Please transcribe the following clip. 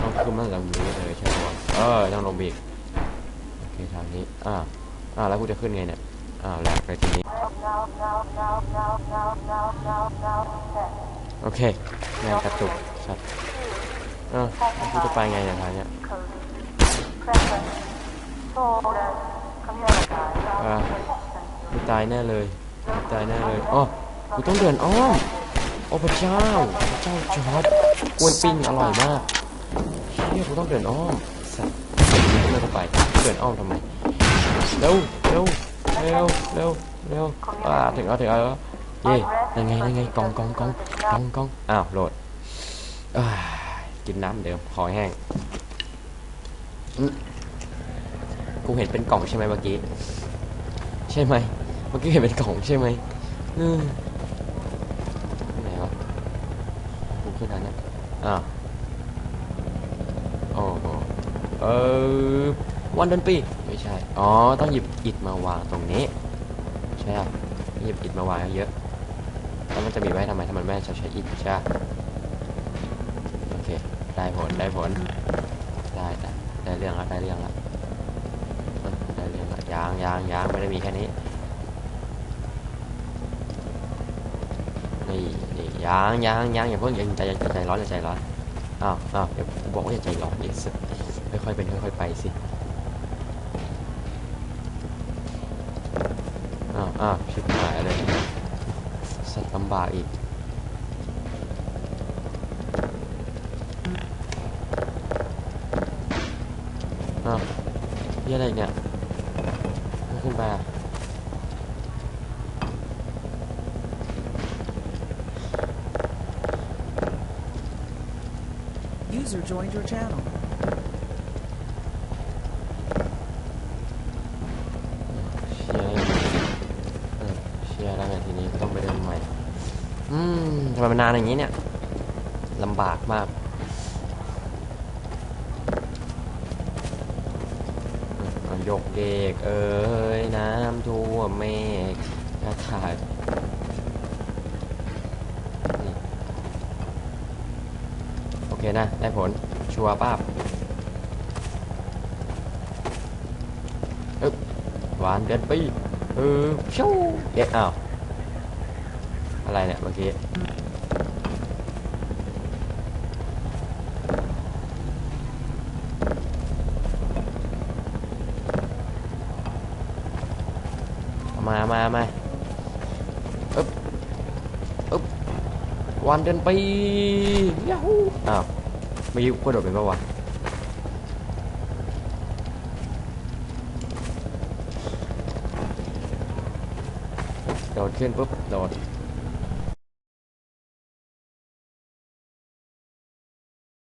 ต้องขึ้นมาจากนี้เลยใช่ไหมเออต้องลงไปอีกโอเคทางนี้อ่าอ่าแล้วกูจะขึ้นไงเนี่ยอ่าแหลกไปทีนี้โอเคแม่กระตุกสัตว์อ่ากูจะไปไงเนี่ยทางเนี้ยอ่ากูตายแน่เลยกูตายแน่เลยอ๋อกูต้องเดินอ้อม อ้พระเจ้าพระเจ้าจอร์ดกวนปิ้งอร่อยมากเฮียกูต้องเดินอ้อมสัตว์เดินเข้าไปเดินอ้อมทำไมเร็วเร็วเร็วเร็วเร็วอ่าถึงแล้วถึงแล้วเย่ยังไงยังไงกองกองกองกองกองอ้าวโหลดอ่ากินน้ำเดิมคอแห้งกูเห็นเป็นกล่องใช่ไหมเมื่อกี้ ใช่ไหมเมื่อกี้เห็นเป็นกล่องใช่ไหมอืมไหนวะกู ขึ้นอันเนี้ยอ้าวโอ้โหเออวันเดือนปีไม่ใช่ อ๋อ ต้องหยิบอิฐมาวางตรงนี้ ใช่ครับหยิบอิฐมาวางเยอะแล้วมันจะมีไว้ทำไมถ้ามันไม่ใช้ใช้อิฐใช่ปะโอเค ได้ผล ได้ผล ได้ได้ได้เรื่องแล้วได้เรื่องแล้วเออได้เรื่องแล้วยางยางยางไม่ได้มีแค่นี้ นี่นี่ ยางยางยางอย่าเพิ่งอย่าใจใจใจร้อนอย่าใจร้อนอ้าวอ้าวเดี๋ยวบอกว่าอย่าใจร้อนอีกสิค่อยๆเป็นค่อยๆไปสิอ้าวอ้าวชิบหายเลยสัตว์ลำบากอีกอ้าวเหี้ยอะไรเนี่ยขึ้นไป User joined your channel. เชียร์เออเชียร์แล้วไงทีนี้ก็ต้องไปเริ่มใหม่อืมทำไมมันนานอย่างนี้เนี่ยลำบากมากยกเด็กเอ้ยน้ำท่วมเมฆกระถายนี่โอ เคนะ ได้ผล ชัวร์ป้าบอึ๊บหวานเดือนปีเออชูเอ๊ะอ้าว อะไรเนี่ยเมื่อกี้มามามาอึ๊บอึ๊บ วันเดินไปยาฮูอ้าวไม่ยุบกระโดดไปปะวะโดดขึ้นปุ๊บโดด